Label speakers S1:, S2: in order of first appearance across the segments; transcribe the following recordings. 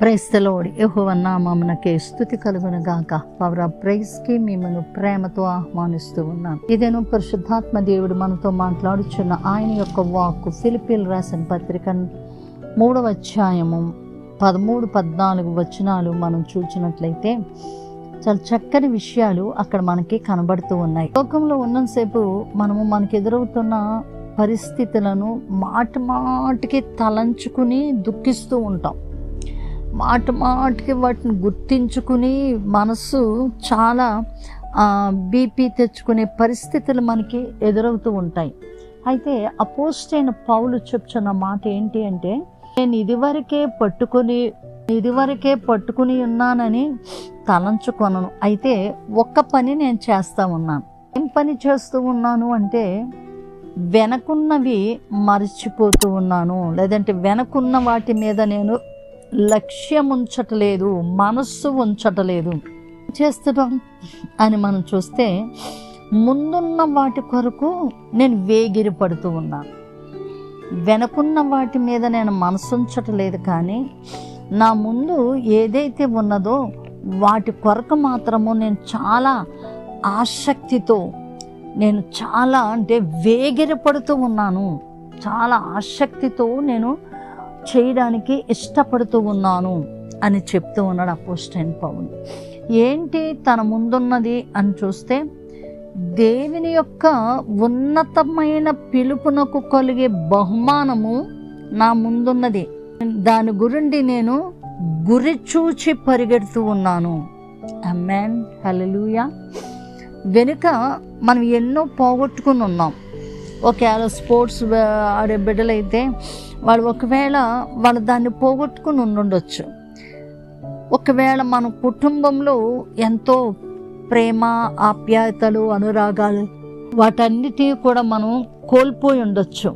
S1: ప్రైస్తలోడి యహోవన్నామమునకే స్థుతి కలుగును గాక పవర్ ఆఫ్ ప్రైజ్కి మిమ్మల్ని ప్రేమతో ఆహ్వానిస్తూ ఉన్నాను. ఇదేను పరిశుద్ధాత్మ దేవుడు మనతో మాట్లాడుచున్న ఆయన యొక్క వాక్కు ఫిలిపిల్ రాసిన పత్రిక మూడవ అధ్యాయము పదమూడు పద్నాలుగు వచనాలు మనం చూచినట్లయితే చాలా చక్కని విషయాలు అక్కడ మనకి కనబడుతూ ఉన్నాయి. లోకంలో ఉన్నంతసేపు మనము మనకు ఎదురవుతున్న పరిస్థితులను మాట మాటికి తలంచుకుని దుఃఖిస్తూ ఉంటాం. మాట మాటికి వాటిని గుర్తించుకుని మనసు చాలా బీపీ తెచ్చుకునే పరిస్థితులు మనకి ఎదురవుతూ ఉంటాయి. అయితే అపోస్ట్ అయిన పౌలు చెప్తున్న మాట ఏంటి అంటే నేను ఇదివరకే పట్టుకొని ఇదివరకే పట్టుకుని ఉన్నానని తలంచుకొనను. అయితే ఒక్క పని నేను చేస్తూ ఉన్నాను. ఏం పని చేస్తూ ఉన్నాను అంటే వెనకున్నవి మర్చిపోతూ ఉన్నాను. లేదంటే వెనకున్న వాటి మీద నేను లక్ష్యం ఉంచటలేదు మనస్సు ఉంచటలేదు. చేస్తున్నాం అని మనం చూస్తే ముందున్న వాటి కొరకు నేను వేగిరి పడుతూ ఉన్నాను. వెనకున్న వాటి మీద నేను మనసు ఉంచటలేదు కానీ నా ముందు ఏదైతే ఉన్నదో వాటి కొరకు మాత్రము నేను చాలా ఆసక్తితో నేను చాలా అంటే వేగిరపడుతూ ఉన్నాను. చాలా ఆసక్తితో నేను చేయడానికి ఇష్టపడుతూ ఉన్నాను అని చెప్తూ ఉన్నాడు అపోస్టైన్ పౌన్ ఏంటి తన ముందున్నది అని చూస్తే దేవుని యొక్క ఉన్నతమైన పిలుపునకు కలిగే బహుమానము నా ముందున్నది. దాని గురించి నేను గురి చూచి పరిగెడుతూ ఉన్నాను. అమ్మాన్ హలలుయా వెనుక మనం ఎన్నో పోగొట్టుకుని ఉన్నాం. ఒకవేళ స్పోర్ట్స్ ఆడే బిడ్డలైతే వాళ్ళు ఒకవేళ వాళ్ళు దాన్ని పోగొట్టుకుని ఉండుండొచ్చు. ఒకవేళ మన కుటుంబంలో ఎంతో ప్రేమ ఆప్యాయతలు అనురాగాలు వాటన్నిటి కూడా మనం కోల్పోయి ఉండొచ్చు.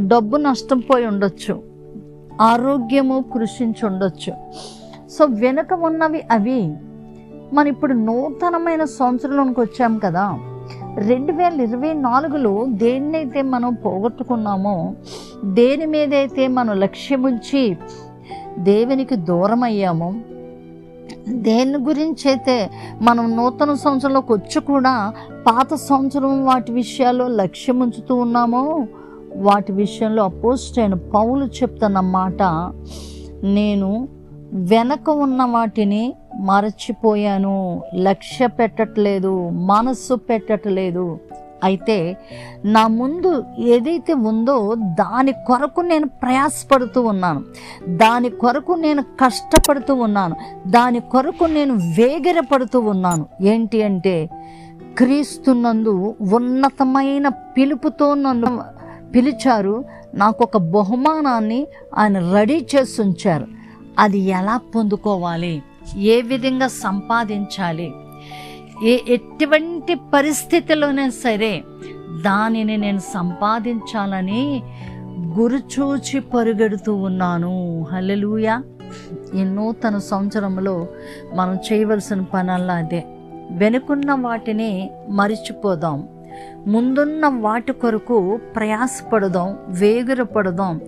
S1: డబ్బు నష్టపోయి ఉండొచ్చు. ఆరోగ్యము కృషించి ఉండొచ్చు. సో వెనుక ఉన్నవి అవి. మనం ఇప్పుడు నూతనమైన సంవత్సరంలోనికి వచ్చాం కదా. రెండు వేల ఇరవై నాలుగులో దేన్నైతే మనం పోగొట్టుకున్నామో దేని మీదైతే మనం లక్ష్యముంచి దేవునికి దూరం అయ్యామో దేని గురించి అయితే మనం నూతన సంవత్సరంలోకి వచ్చి కూడా పాత సంవత్సరం వాటి విషయాల్లో లక్ష్యం ఉంచుతూ ఉన్నామో వాటి విషయంలో అపోస్ట్ అయిన పౌలు చెప్తున్న మాట నేను వెనక ఉన్న వాటిని మరచిపోయాను లక్ష్య పెట్టట్లేదు మనస్సు పెట్టట్లేదు. అయితే నా ముందు ఏదైతే ఉందో దాని కొరకు నేను ప్రయాసపడుతూ ఉన్నాను. దాని కొరకు నేను కష్టపడుతూ ఉన్నాను. దాని కొరకు నేను వేగిరపడుతూ ఉన్నాను. ఏంటి అంటే క్రీస్తునందు ఉన్నతమైన పిలుపుతో నన్ను పిలిచారు. నాకు ఒక బహుమానాన్ని ఆయన రెడీ చేసి ఉంచారు. అది ఎలా పొందుకోవాలి? ఏ విధంగా సంపాదించాలి? ఏ ఎటువంటి పరిస్థితిలోనే సరే దానిని నేను సంపాదించాలని గురుచూచి పరుగెడుతూ ఉన్నాను. హల్లెలూయా. ఈ నూతన సంవత్సరంలో మనం చేయవలసిన పనల్లా అదే. వెనుకున్న వాటిని మరిచిపోదాం. ముందున్న వాటి కొరకు ప్రయాసపడదాం వేగురపడదాం.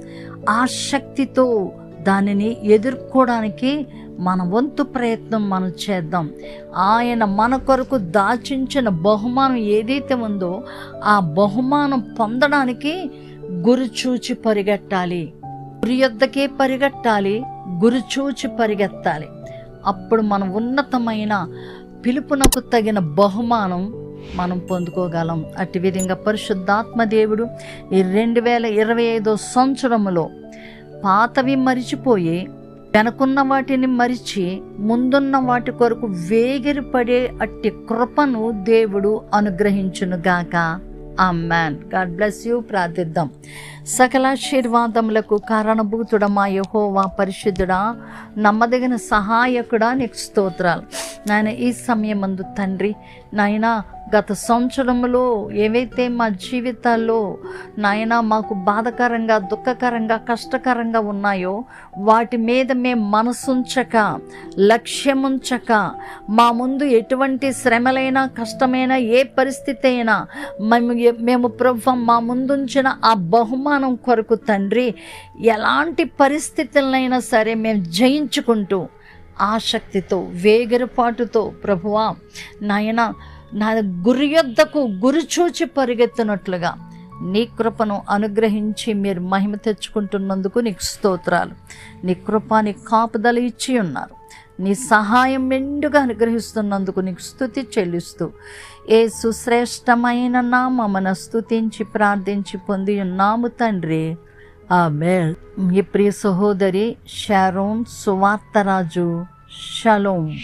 S1: ఆసక్తితో దానిని ఎదుర్కోవడానికి మన వంతు ప్రయత్నం మనం చేద్దాం. ఆయన మన కొరకు దాచించిన బహుమానం ఏదైతే ఉందో ఆ బహుమానం పొందడానికి గురి చూచి పరిగెట్టాలి. గురి యొద్దకే పరిగెట్టాలి గురి చూచి పరిగెత్తాలి. అప్పుడు మన ఉన్నతమైన పిలుపునకు తగిన బహుమానం మనం పొందుకోగలం. అట్టి విధంగా పరిశుద్ధాత్మ దేవుడు ఈ రెండు వేల ఇరవై ఐదో సంవత్సరములో పాతవి మరిచిపోయి వెనకున్న వాటిని మరిచి ముందున్న వాటి కొరకు వేగిరిపడే అట్టి కృపను దేవుడు అనుగ్రహించునుగాక ఆ మ్యాన్ గాడ్ బ్లెస్ యూ. ప్రార్థిద్దాం. సకలాశీర్వాదములకు కారణభూతుడ మా యహోవా పరిశుద్ధుడా. నమ్మదగిన సహాయకుడా నీకు స్తోత్రాలు. నాయన ఈ సమయం తండ్రి నాయన గత సంవత్సరంలో ఏవైతే మా జీవితాల్లో నాయన మాకు బాధకరంగా దుఃఖకరంగా కష్టకరంగా ఉన్నాయో వాటి మీద మేము మనసుంచక లక్ష్యముంచక మా ముందు ఎటువంటి శ్రమలైనా కష్టమైన ఏ పరిస్థితి అయినా మేము మేము ప్రభు మా ముందుంచిన ఆ బహుమానం కొరకు తండ్రి ఎలాంటి పరిస్థితులనైనా సరే మేము జయించుకుంటూ ఆసక్తితో వేగరపాటుతో ప్రభువా నాయన నా గురి యొద్దకు గురి చూచి పరిగెత్తినట్లుగా నీ కృపను అనుగ్రహించి మీరు మహిమ తెచ్చుకుంటున్నందుకు నీకు స్తోత్రాలు. నీ కృప నీ కాపుదల ఇచ్చి ఉన్నారు. నీ సహాయం మెండుగా అనుగ్రహిస్తున్నందుకు నీకు స్థుతి చెల్లిస్తూ ఏ సుశ్రేష్టమైన నామన స్థుతించి ప్రార్థించి పొంది ఉన్నాము తండ్రి. ఆమె మీ ప్రియ సహోదరి షారోన్ సువార్తరాజు. షలోం.